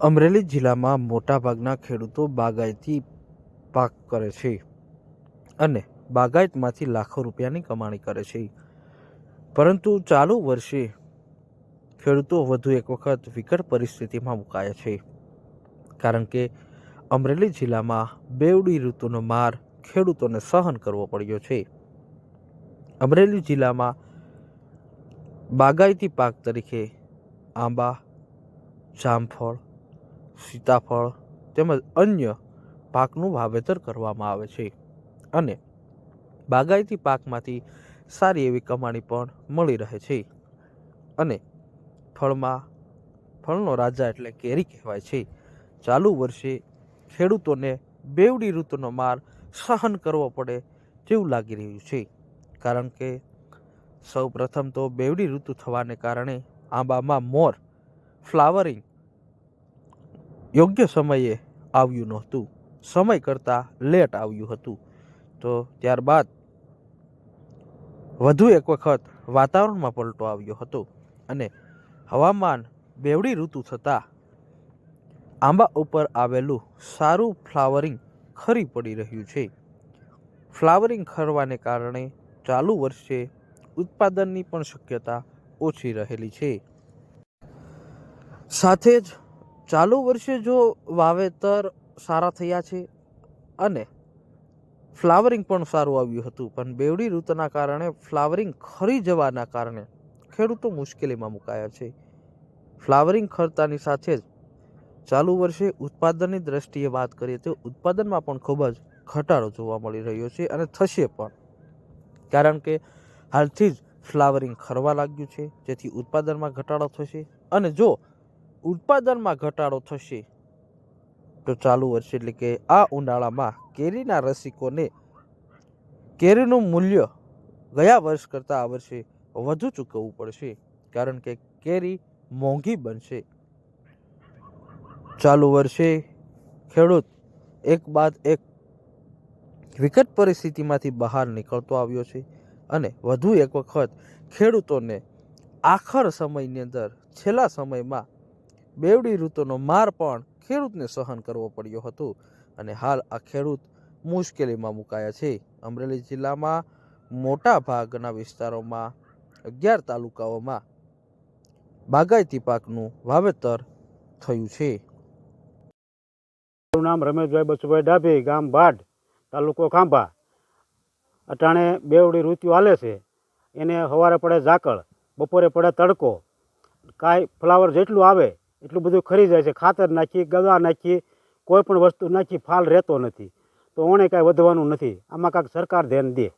અમરેલી જિલ્લામાં મોટાભાગના ખેડૂતો બાગાયતી પાક કરે છે અને બાગાયતમાંથી લાખો રૂપિયાની કમાણી કરે છે. પરંતુ ચાલુ વર્ષે ખેડૂતો વધુ એક વખત વિકટ પરિસ્થિતિમાં મુકાયા છે. કારણ કે અમરેલી જિલ્લામાં બેવડી ઋતુનો માર ખેડૂતોને સહન કરવો પડ્યો છે. અમરેલી જિલ્લામાં બાગાયતી પાક તરીકે આંબા, જામફળ સીતાફળ તેમજ અન્ય પાકનું વાવેતર કરવામાં આવે છે. અને બાગાયતી પાકમાંથી સારી એવી કમાણી પણ મળી રહે છે. અને ફળમાં, ફળનો રાજા એટલે કેરી કહેવાય છે. ચાલુ વર્ષે ખેડૂતોને બેવડી ઋતુનો માર સહન કરવો પડે તેવું લાગી રહ્યું છે. કારણ કે સૌ પ્રથમ તો બેવડી ઋતુ થવાને કારણે આંબામાં મોર, ફ્લાવરિંગ યોગ્ય સમયે આવ્યું નહોતું. સમય કરતાં લેટ આવ્યું હતું. તો ત્યારબાદ વધુ એક વખત વાતાવરણમાં પલટો આવ્યો હતો અને હવામાન બેવડી ઋતુ થતાં આંબા ઉપર આવેલું સારું ફ્લાવરિંગ ખરી પડી રહ્યું છે. ફ્લાવરિંગ ખરવાને કારણે ચાલુ વર્ષે ઉત્પાદનની પણ શક્યતા ઓછી રહેલી છે. સાથે જ ચાલુ વર્ષે જો વાવેતર સારા થયા છે અને ફ્લાવરિંગ પણ સારું આવ્યું હતું, પણ બેવડી ઋતુના કારણે ફ્લાવરિંગ ખરી જવાના કારણે ખેડૂતો મુશ્કેલીમાં મુકાયા છે. ફ્લાવરિંગ ખરતાની સાથે જ ચાલુ વર્ષે ઉત્પાદનની દ્રષ્ટિએ વાત કરીએ તો ઉત્પાદનમાં પણ ખૂબ જ ઘટાડો જોવા મળી રહ્યો છે અને થશે પણ. કારણ કે હાલથી જ ફ્લાવરિંગ ખરવા લાગ્યું છે, જેથી ઉત્પાદનમાં ઘટાડો થશે અને જો ઉત્પાદનમાં ઘટાડો થશે. તો ચાલુ વર્ષે એટલે કે આ ઉનાળામાં કેરીના રસિકોને કેરીનું મૂલ્ય ગયા વર્ષ કરતાં આ વર્ષે વધુ ચૂકવવું પડશે, કારણ કે કેરી મોંઘી બનશે. ચાલુ વર્ષે ખેડૂત એક બાદ એક વિકટ પરિસ્થિતિમાંથી બહાર નીકળતો આવ્યો છે અને વધુ એક વખત ખેડૂતોને આખર સમયની અંદર છેલ્લા સમયમાં બેવડી ઋતુનો માર પણ ખેડૂતને સહન કરવો પડ્યો હતો. અને હાલ આ ખેડૂત મુશ્કેલીમાં મુકાયા છે. અમરેલી જિલ્લામાં મોટા ભાગના વિસ્તારોમાં અગિયાર તાલુકાઓમાં બાગાયતી પાકનું વાવેતર થયું છે. મારું નામ રમેશભાઈ બસુભાઈ ડાભી, ગામ ભાડ તાલુકો ખાંભા. અટાણે બેવડી ઋતુ હાલે છે. એને સવારે પડે ઝાકળ, બપોરે પડે તડકો. કાંઈ ફ્લાવર જેટલું આવે એટલું બધું ખરી જાય છે. ખાતર નાખી ગવા નાખી કોઈ પણ વસ્તુ નાખી, ફાલ રહેતો નથી. તો ઓણે કાંઈ વધવાનું નથી. આમાં કાંઈક સરકાર ધ્યાન દે.